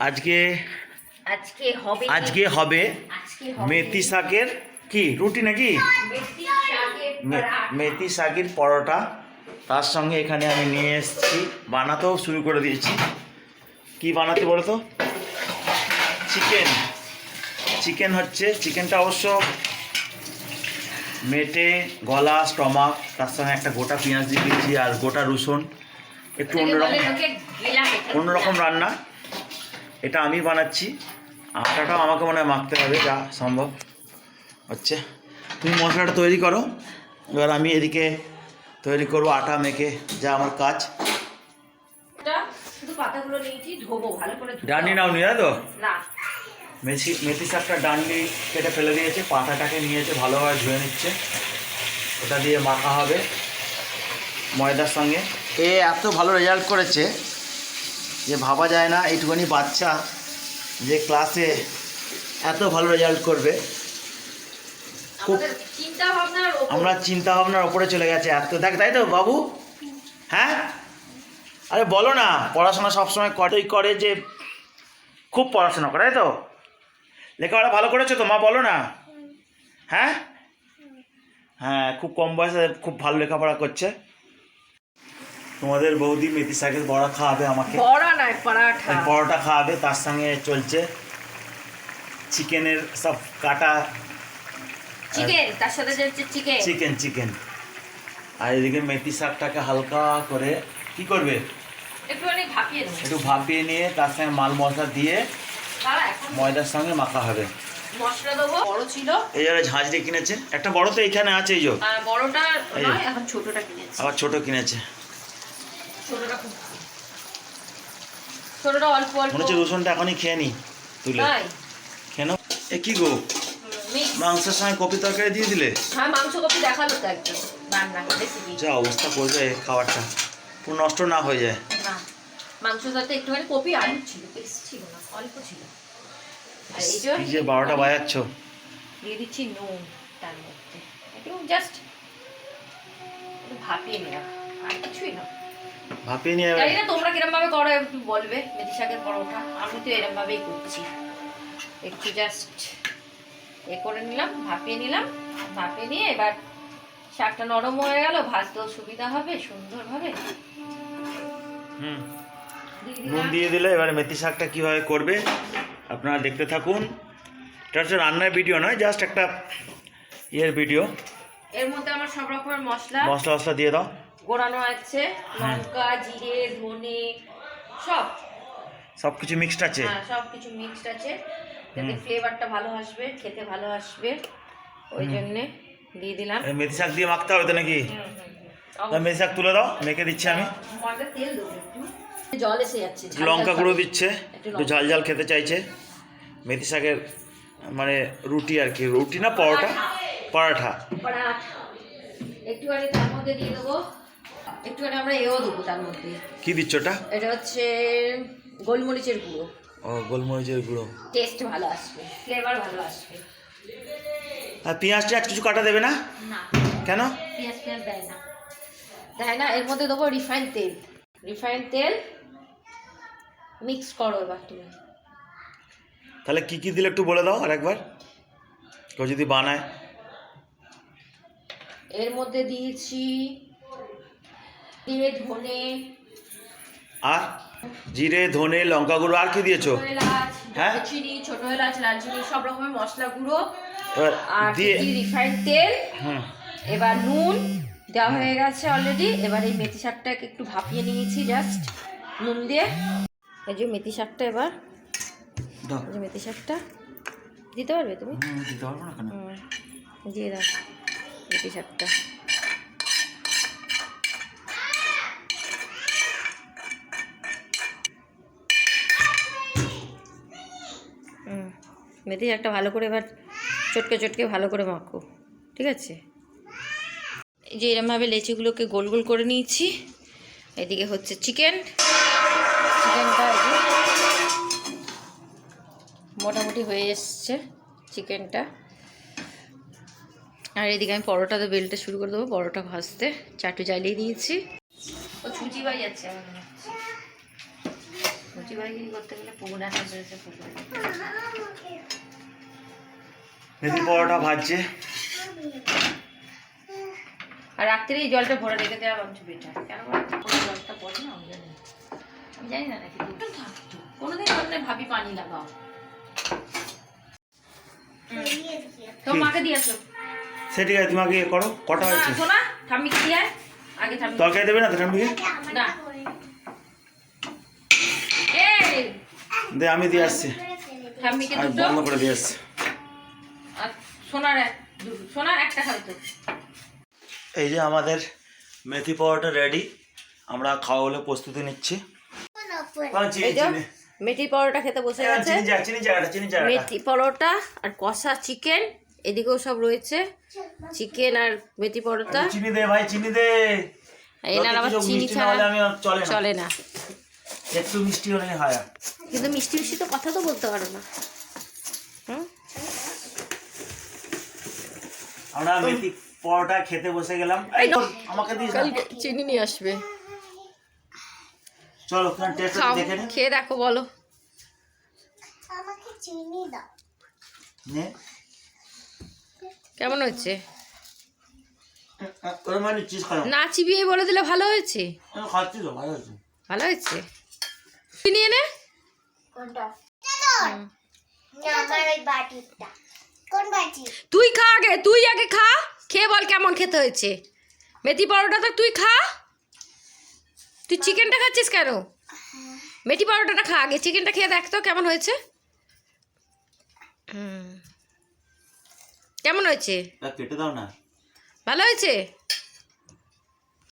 আজকে আজকে হবে আজকে হবে মেথি শাকের কি রুটি নাকি? মেথি শাকের মে- মেথি শাকের পরোটা। তার সঙ্গে এখানে আমি নিয়ে এসেছি বানাতেও শুরু করে দিয়েছি। কি বানাতে বলো তো চিকেন। চিকেন হচ্ছে চিকেনটা অবশ্য মেটে গলা স্টমাক তার সঙ্গে একটা গোটা পেঁয়াজ দিয়ে দিয়েছি আর গোটা রসুন। একটু বলে অন্যরকম অন্যরকম রান্না। এটা আমি বানাচ্ছি। আটাটাও আমাকে মনে হয় মাখতে হবে যা সম্ভব। হচ্ছে তুমি মশলাটা তৈরি করো। এবার আমি এদিকে তৈরি করব আটা মেখে যা আমার কাজ। এটা শুধু পাতাগুলো নিয়েছি ধোবো ভালো করে ধুতে ডান্ডি। নাও। নি তো? না। মেথি মেথি শাকটা ডান্ডি কেটে ফেলে দিয়েছে পাতাটাকে নিয়েছে ভালোভাবে ধুয়ে নিচ্ছে। ওটা দিয়ে মাখা হবে ময়দার সঙ্গে। এ এত ভালো রেজাল্ট করেছে। যে ভাবা যায় না এইটুকুনি বাচ্চা যে ক্লাসে এত ভালো রেজাল্ট করবে। খুব- আমরা চিন্তা ভাবনার ওপরে চলে গেছে এত। দেখ তাই তো বাবু? হ্যাঁ? আরে বলো না পড়াশোনা সবসময় কতই করে যে খুব পড়াশোনা করে তাই তো? লেখাপড়া ভালো করেছ তো মা বলো না। হ্যাঁ? হ্যাঁ খুব কম বয়সে খুব ভালো লেখাপড়া করছে। তোমাদের বৌদি মেথি শাকের বড়া খাওয়াবে আমাকে। বড়া নয় পরাঠা। পরোটা খাওয়াবে তার সঙ্গে চলছে চিকেনের সব কাটা চিকেন তার সাথে যে চিকেন। Chicken chicken. আর এদিকে মেথি শাকটাকে হালকা করে কি করবে? একটুখানি ভাপিয়ে দেবো একটু ভাপিয়ে নিয়ে তার সঙ্গে মাল মশলা দিয়ে ময়দার সঙ্গে মাখা হবে। মশলা দেবো বড় ছিল। এই যারা ঝাঁঝরি কিনেছে। একটা বড় তো এইখানে আছে এই যে। বড়টা এখন ছোটটা কিনেছি। আবার ছোট কিনেছে। ছোটটা ছোটটা অল্প অল্প। মনে হচ্ছে রসুনটা এখনই খেয়ে নি তুলে। কেন? এ কি গো? মাংসের সঙ্গে কপি তরকারি দিয়ে দিলে? হ্যাঁ মাংস কপি দেখাল তো একদম রান্না রেসিপি যা অবস্থা করবে খাবারটা। পুরো নষ্ট না হয়ে যায়। না সাথে একটুখানি কপি আলু ছিল বেশ ছিল না অল্প ছিল। আর এই যে বারোটা বাজাচ্ছ। দিয়ে দিচ্ছি নুন তার মধ্যে। একটু জাস্ট ভাপিয়ে নেওয়া আর কিছুই না। ভাপিয়ে নিয়ে জানি না তোমরা কিরম ভাবে করো বলবে মেথি শাকের পরোটা। আমি তো এরম ভাবেই করছি। একটু জাস্ট এ করে নিলাম ভাপিয়ে নিলাম ভাপিয়ে নিয়ে এবার শাকটা নরম হয়ে গেল ভাজতেও সুবিধা হবে সুন্দরভাবে হুম। নুন দিয়ে দিলে এবারে মেথি শাকটা কীভাবে করবে আপনারা দেখতে থাকুন। এটা হচ্ছে রান্নার ভিডিও নয় জাস্ট একটা ইয়ের ভিডিও। এর মধ্যে আমার সব রকমের মশলা। মশলা মশলা দিয়ে দাও। গোড়ানো আছে হ্যাঁ। লঙ্কা জিরে ধনে সব। সব কিছু মিক্সড আছে? হ্যাঁ সব কিছু মিক্সড আছে। যাতে ফ্লেভারটা ভালো আসবে খেতে ভালো আসবে ওই জন্যে দিয়ে দিলাম। মেথি শাক দিয়ে মাখতে হবে তো নাকি? মেথি শাক তুলে দাও মেখে দিচ্ছি আমি। তেল জল এসে যাচ্ছে লঙ্কা গুঁড়ো দিচ্ছে একটু একটু ঝাল ঝাল খেতে চাইছে। মেথি শাকের মানে রুটি আর কি রুটি না পরোটা? পরাঠা পরাঠা। একটুখানি তার মধ্যে দিয়ে দেবো। একটুখানি আমরা এও দেবো তার মধ্যে। কি দিচ্ছ ওটা? এটা হচ্ছে গোলমরিচের গুঁড়ো। ও গোলমরিচের গুঁড়ো। টেস্ট ভালো আসবে ফ্লেভার ভালো আসবে। আর পেঁয়াজ টিয়াজ কিছু কাটা দেবে না? না। কেন? পেঁয়াজ পেঁয়াজ দেয় না। দেয় না এর মধ্যে দেবো রিফাইন তেল। রিফাইন তেল মিক্স করো এবার তুমি। তাহলে কি কি দিলে একটু বলে দাও আর একবার? কেউ যদি বানায়। এর মধ্যে দিয়েছি দিয়ে ধনে। আর জিরে ধনে লঙ্কা গুঁড়ো আর কি দিয়েছ? হ্যাঁ? দারচিনি ছোট এলাচ লালচিনি সব রকমের মশলা গুঁড়ো। আর দিয়ে রিফাইন তেল। হুম। এবার নুন দেওয়া হয়ে গেছে অলরেডি এবার এই মেথি শাকটাকে একটু ভাপিয়ে নিয়েছি জাস্ট নুন দিয়ে। এই যে মেথি শাকটা এবার। দাও। এই যে মেথি শাকটা। দিতে পারবে তুমি? দিতে পারব না দিয়ে দাও মেথি শাকটা। মেথি শাকটা ভালো করে এবার চটকে চটকে ভালো করে মাখো, ঠিক আছে? এই যে এরমভাবে লেচিগুলোকে গোল গোল করে নিয়েছি। এদিকে হচ্ছে চিকেন। চিকেনটা মোটামুটি হয়ে এসছে চিকেনটা। আর এদিকে আমি পরোটাতে বেলতে শুরু করে দেবো, পরোটা ভাজতে। চাটু জ্বালিয়ে দিয়েছি। ও ছুচি বাই যাচ্ছে আমার হচ্ছে। করতে গেলে রয়েছে পুকুরে। মেথি পরোটা ভাজছে। আর রাত্রে এই জলটা ভরে রেখে দেওয়া বঞ্চ বেটার কেন জলটা পড়ে না আমি জানি। আমি জানি না নাকি দুটো থাকতো। কোনোদিন বললে ভাবি পানি লাগাও। তো মাকে দিয়ে আসো সে ঠিক আছে তোমাকে ইয়ে করো কটা না, হয়েছে? শোনা ঠাম্মিকে দিয়ে আয়। আগে ঠাম্মি তরকারি দেবে না তো ঠাম্মিকে? না এই দে আমি দিয়ে আসছি। আমি দুটো বন্ধ করে দিয়ে আসছি। সোনার সোনার একটা খাবে তো। এই যে আমাদের মেথি পরোটা রেডি আমরা খাওয়া হলে প্রস্তুতি নিচ্ছি। মেথি পরোটা খেতে বসে গেছে। মেথি পরোটা আর কষা চিকেন এদিকেও সব রয়েছে। চিকেন আর মেথি পরোটা। চিনি দে ভাই চিনি দে। এনার আবার চিনি ছাড়া চলে না। একটু মিষ্টি হলে হয়। কিন্তু মিষ্টি মিষ্টি তো কথা তো বলতে পারো না। হুম? আমরা মেথি পরোটা খেতে বসে গেলাম। এই তো, আমাকে দিস না। চিনি নিয়ে আসবে। চলো ওখানে টেস্ট দেখে নে। খেয়ে দেখো বলো। আমাকে চিনি দাও। নে। কেমন হচ্ছে মানে চিজ খাও। না চিবিয়ে বলে দিলে ভালো হয়েছে? খাচ্ছি তো ভালো হয়েছে। ভালো হয়েছে? তুই নিয়ে নে। কোনটা? হুম। না আমার ওই বাটিটা। কোন বাটি? তুই খা আগে তুই আগে খা। খেয়ে বল কেমন খেতে হয়েছে। মেথি পরোটাটা তুই খা। তুই চিকেনটা খাচ্ছিস কেন? মেথি পরোটাটা খা আগে চিকেনটা খেয়ে দেখ তো কেমন হয়েছে। কেমন হয়েছে? কেটে দাও না। ভালো হয়েছে?